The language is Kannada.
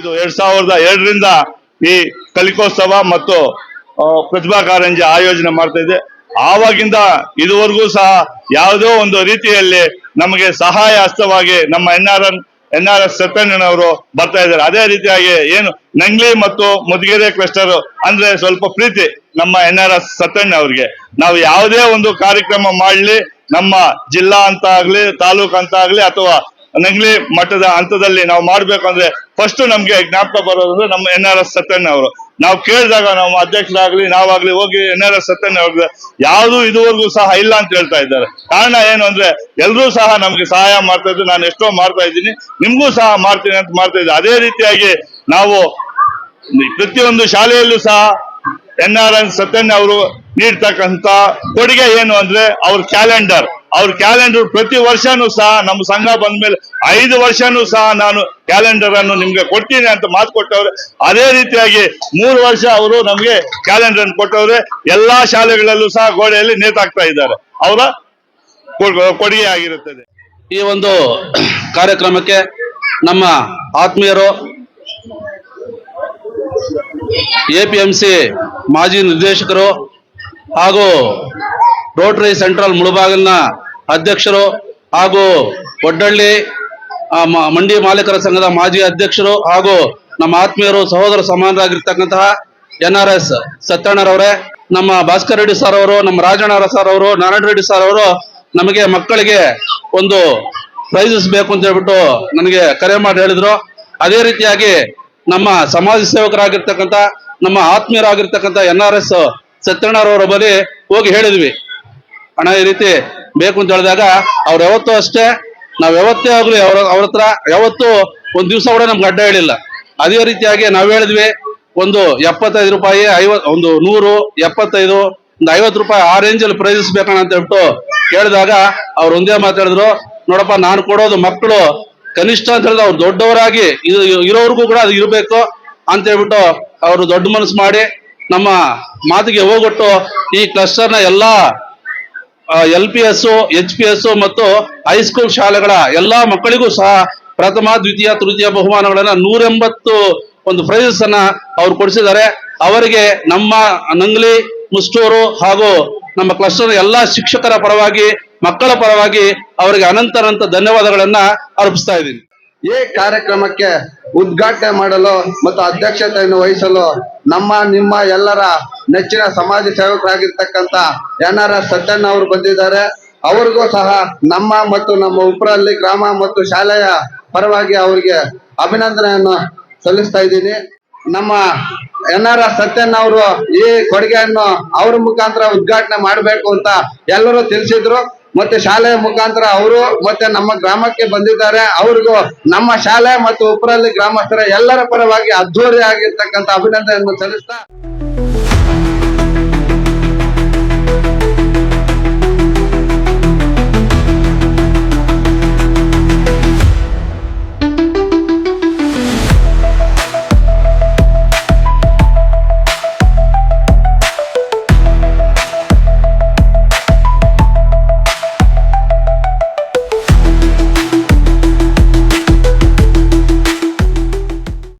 ಇದು ಎರಡ್ ಸಾವಿರದ ಎರಡರಿಂದ ಈ ಕಲಿಕೋತ್ಸವ ಮತ್ತು ಪ್ರತಿಭಾ ಕಾರಂಜಿ ಆಯೋಜನೆ ಮಾಡ್ತಾ ಇದೆ. ಆವಾಗಿಂದ ಇದುವರೆಗೂ ಸಹ ಯಾವುದೋ ಒಂದು ರೀತಿಯಲ್ಲಿ ನಮಗೆ ಸಹಾಯ ಹಸ್ತವಾಗಿ ನಮ್ಮ N R N N R S ಸತ್ಯಣ್ಣನವರು ಬರ್ತಾ ಇದ್ದಾರೆ. ಅದೇ ರೀತಿಯಾಗಿ ಏನು ನಂಗ್ಲಿ ಮತ್ತು ಮುದ್ಗೆರೆ ಕ್ಲಸ್ಟರ್ ಅಂದ್ರೆ ಸ್ವಲ್ಪ ಪ್ರೀತಿ ನಮ್ಮ ಎನ್ ಆರ್ ಎಸ್ ಸತ್ಯಣ್ಣ ಅವ್ರಿಗೆ ನಾವು ಯಾವುದೇ ಒಂದು ಕಾರ್ಯಕ್ರಮ ಮಾಡಲಿ, ನಮ್ಮ ಜಿಲ್ಲಾ ಅಂತ ಆಗ್ಲಿ, ತಾಲೂಕ್ ಅಂತ ಆಗ್ಲಿ ಅಥವಾ ನಂಗ್ಲಿ ಮಟ್ಟದ ಹಂತದಲ್ಲಿ ನಾವು ಮಾಡ್ಬೇಕು ಅಂದ್ರೆ ಫಸ್ಟ್ ನಮ್ಗೆ ಜ್ಞಾಪಕ ಬರೋದಂದ್ರೆ ನಮ್ಮ ಎನ್ ಆರ್ ಎಸ್ ಸತ್ಯಣ್ಣ ಅವರು. ನಾವು ಕೇಳಿದಾಗ ನಮ್ಮ ಅಧ್ಯಕ್ಷರಾಗ್ಲಿ, ನಾವಾಗ್ಲಿ ಹೋಗಿ ಎನ್ ಆರ್ ಎಸ್ ಸತ್ಯಣ್ಣ ಅವ್ರಿಗೆ ಯಾವುದು ಇದುವರೆಗೂ ಸಹ ಇಲ್ಲ ಅಂತ ಹೇಳ್ತಾ ಇದ್ದಾರೆ. ಕಾರಣ ಏನು ಅಂದ್ರೆ ಎಲ್ಲರೂ ಸಹ ನಮ್ಗೆ ಸಹಾಯ ಮಾಡ್ತಾ ಇದ್ರು. ನಾನು ಎಷ್ಟೋ ಮಾಡ್ತಾ ಇದ್ದೀನಿ. ನಿಮ್ಗೂ ಸಹ ಮಾಡ್ತೀನಿ ಅಂತ ಮಾಡ್ತಾ ಇದ್ದೆ. ಅದೇ ರೀತಿಯಾಗಿ ನಾವು ಪ್ರತಿಯೊಂದು ಶಾಲೆಯಲ್ಲೂ ಸಹ ಎನ್ ಆರ್ ಎನ್ ಸತ್ಯಣ್ಣ ಅವರು ನೀಡ್ತಕ್ಕಂತ ಕೊಡುಗೆ ಏನು ಅಂದ್ರೆ ಅವ್ರ ಕ್ಯಾಲೆಂಡರ್ ಅವ್ರ ಕ್ಯಾಲೆಂಡರ್ ಪ್ರತಿ ವರ್ಷನೂ ಸಹ ನಮ್ಮ ಸಂಘ ಬಂದ ಮೇಲೆ ಐದು ವರ್ಷನೂ ಸಹ ನಾನು ಕ್ಯಾಲೆಂಡರ್ ಅನ್ನು ನಿಮ್ಗೆ ಕೊಡ್ತೀನಿ ಅಂತ ಮಾತು ಕೊಟ್ಟವ್ರೆ. ಅದೇ ರೀತಿಯಾಗಿ ಮೂರು ವರ್ಷ ಅವರು ನಮ್ಗೆ ಕ್ಯಾಲೆಂಡರ್ ಅನ್ನು ಕೊಟ್ಟವ್ರೆ. ಎಲ್ಲಾ ಶಾಲೆಗಳಲ್ಲೂ ಸಹ ಗೋಡೆಯಲ್ಲಿ ನೇತಾಕ್ತಾ ಇದ್ದಾರೆ. ಅವರ ಕೊಡುಗೆ ಆಗಿರುತ್ತದೆ. ಈ ಒಂದು ಕಾರ್ಯಕ್ರಮಕ್ಕೆ ನಮ್ಮ ಆತ್ಮೀಯರು ಎ ಪಿ ಎಂ ಸಿ ಮಾಜಿ ನಿರ್ದೇಶಕರು ಹಾಗೂ ರೋಟರಿ ಸೆಂಟ್ರಲ್ ಮುಳುಬಾಗಿಲಿನ ಅಧ್ಯಕ್ಷರು ಹಾಗೂ ಒಡ್ಡಳ್ಳಿ ಮಂಡಿ ಮಾಲೀಕರ ಸಂಘದ ಮಾಜಿ ಅಧ್ಯಕ್ಷರು ಹಾಗೂ ನಮ್ಮ ಆತ್ಮೀಯರು, ಸಹೋದರ ಸಮಾನರಾಗಿರ್ತಕ್ಕಂತಹ ಎನ್ ಆರ್ ಎಸ್ ಸತ್ಯಣ್ಣರವರೇ ನಮ್ಮ ಭಾಸ್ಕರ್ ರೆಡ್ಡಿ ಸರ್ ಅವರು, ನಮ್ಮ ರಾಜಣ್ಣ ಸರ್ ಅವರು, ನಾರಾಯಣ ರೆಡ್ಡಿ ಸರ್ ಅವರು ನಮಗೆ ಮಕ್ಕಳಿಗೆ ಒಂದು ಪ್ರೈಸಸ್ ಬೇಕು ಅಂತ ಹೇಳ್ಬಿಟ್ಟು ನನಗೆ ಕರೆ ಮಾಡಿ ಹೇಳಿದ್ರು. ಅದೇ ರೀತಿಯಾಗಿ ನಮ್ಮ ಸಮಾಜ ಸೇವಕರಾಗಿರ್ತಕ್ಕಂಥ, ನಮ್ಮ ಆತ್ಮೀಯರಾಗಿರ್ತಕ್ಕಂಥ ಎನ್ ಆರ್ ಎಸ್ ಸತ್ಯಣ್ಣರವರ ಬಳಿ ಹೋಗಿ ಹೇಳಿದ್ವಿ. ಹಣ ಈ ರೀತಿ ಬೇಕು ಅಂತ ಹೇಳಿದಾಗ ಅವ್ರು ಯಾವತ್ತೂ ಅಷ್ಟೇ, ನಾವ್ ಯಾವತ್ತೇ ಆಗ್ಲಿ ಅವ್ರ ಅವ್ರ ಹತ್ರ ಯಾವತ್ತೂ ಒಂದ್ ದಿವಸ ಕೂಡ ನಮ್ಗೆ ಅಡ್ಡ ಹೇಳಿಲ್ಲ. ಅದೇ ರೀತಿಯಾಗಿ ನಾವ್ ಹೇಳಿದ್ವಿ, ಒಂದು ಎಪ್ಪತ್ತೈದು ರೂಪಾಯಿ ಐವತ್ ಒಂದು ನೂರು, ಎಪ್ಪತ್ತೈದು, ಒಂದು ಐವತ್ತು ರೂಪಾಯಿ ಆ ರೇಂಜ್ ಅಲ್ಲಿ ಪ್ರೈಸಸ್ ಬೇಕಣ ಅಂತ ಹೇಳ್ಬಿಟ್ಟು ಕೇಳಿದಾಗ ಅವ್ರು ಒಂದೇ ಮಾತಾಡಿದ್ರು, ನೋಡಪ್ಪ ನಾನು ಕೊಡೋದು ಮಕ್ಕಳು ಕನಿಷ್ಠ ಅಂತ ಹೇಳಿದ್ರೆ ಅವ್ರು ದೊಡ್ಡವರಾಗಿ ಇದು ಇರೋರ್ಗೂ ಕೂಡ ಅದು ಇರಬೇಕು ಅಂತ ಹೇಳ್ಬಿಟ್ಟು ಅವರು ದೊಡ್ಡ ಮನಸ್ಸು ಮಾಡಿ ನಮ್ಮ ಮಾತಿಗೆ ಹೋಗೊಟ್ಟು ಈ ಕ್ಲಸ್ಟರ್ನ ಎಲ್ಲಾ L P S H P S ಮತ್ತು ಹೈಸ್ಕೂಲ್ ಶಾಲೆಗಳ ಎಲ್ಲಾ ಮಕ್ಕಳಿಗೂ ಸಹ ಪ್ರಥಮ, ದ್ವಿತೀಯ, ತೃತೀಯ ಬಹುಮಾನಗಳನ್ನ ನೂರೆಂಬತ್ತು ಒಂದು ಪ್ರೈಸಸ್ ಅನ್ನ ಅವ್ರು ಕೊಡಿಸಿದ್ದಾರೆ. ಅವರಿಗೆ ನಮ್ಮ ನಂಗ್ಲಿ, ಮುಷ್ಟೂರು ಹಾಗೂ ನಮ್ಮ ಕ್ಲಸ್ಟರ್ ಎಲ್ಲಾ ಶಿಕ್ಷಕರ ಪರವಾಗಿ, ಮಕ್ಕಳ ಪರವಾಗಿ ಅವರಿಗೆ ಅನಂತರಂತ ಅನಂತ ಧನ್ಯವಾದಗಳನ್ನ ಅರ್ಪಿಸ್ತಾ ಇದ್ದೀನಿ. ಈ ಕಾರ್ಯಕ್ರಮಕ್ಕೆ ಉದ್ಘಾಟನೆ ಮಾಡಲು ಮತ್ತು ಅಧ್ಯಕ್ಷತೆಯನ್ನು ವಹಿಸಲು ನಮ್ಮ, ನಿಮ್ಮ ಎಲ್ಲರ ನೆಚ್ಚಿನ ಸಮಾಜ ಸೇವಕರಾಗಿರ್ತಕ್ಕಂತ ಎನ್ ಆರ್ ಎಸ್ ಸತ್ಯಣ್ಣ ಅವರು ಬಂದಿದ್ದಾರೆ. ಅವ್ರಿಗೂ ಸಹ ನಮ್ಮ ಮತ್ತು ನಮ್ಮ ಉಪ್ರಲ್ಲಿ ಗ್ರಾಮ ಮತ್ತು ಶಾಲೆಯ ಪರವಾಗಿ ಅವರಿಗೆ ಅಭಿನಂದನೆಯನ್ನು ಸಲ್ಲಿಸ್ತಾ ಇದ್ದೀನಿ. ನಮ್ಮ ಎನ್ ಆರ್ ಎಸ್ ಸತ್ಯಣ್ಣ ಅವರು ಈ ಕೊಡುಗೆಯನ್ನು ಅವ್ರ ಮುಖಾಂತರ ಉದ್ಘಾಟನೆ ಮಾಡಬೇಕು ಅಂತ ಎಲ್ಲರೂ ತಿಳಿಸಿದ್ರು. ಮತ್ತೆ ಶಾಲೆಯ ಮುಖಾಂತರ ಅವರು ಮತ್ತೆ ನಮ್ಮ ಗ್ರಾಮಕ್ಕೆ ಬಂದಿದ್ದಾರೆ. ಅವ್ರಿಗೂ ನಮ್ಮ ಶಾಲೆ ಮತ್ತು ಉಪರಲ್ಲಿ ಗ್ರಾಮಸ್ಥರ ಎಲ್ಲರ ಪರವಾಗಿ ಅದ್ದೂರಿ ಆಗಿರ್ತಕ್ಕಂಥ ಅಭಿನಂದನೆಯನ್ನು ಸಲ್ಲಿಸ್ತಾ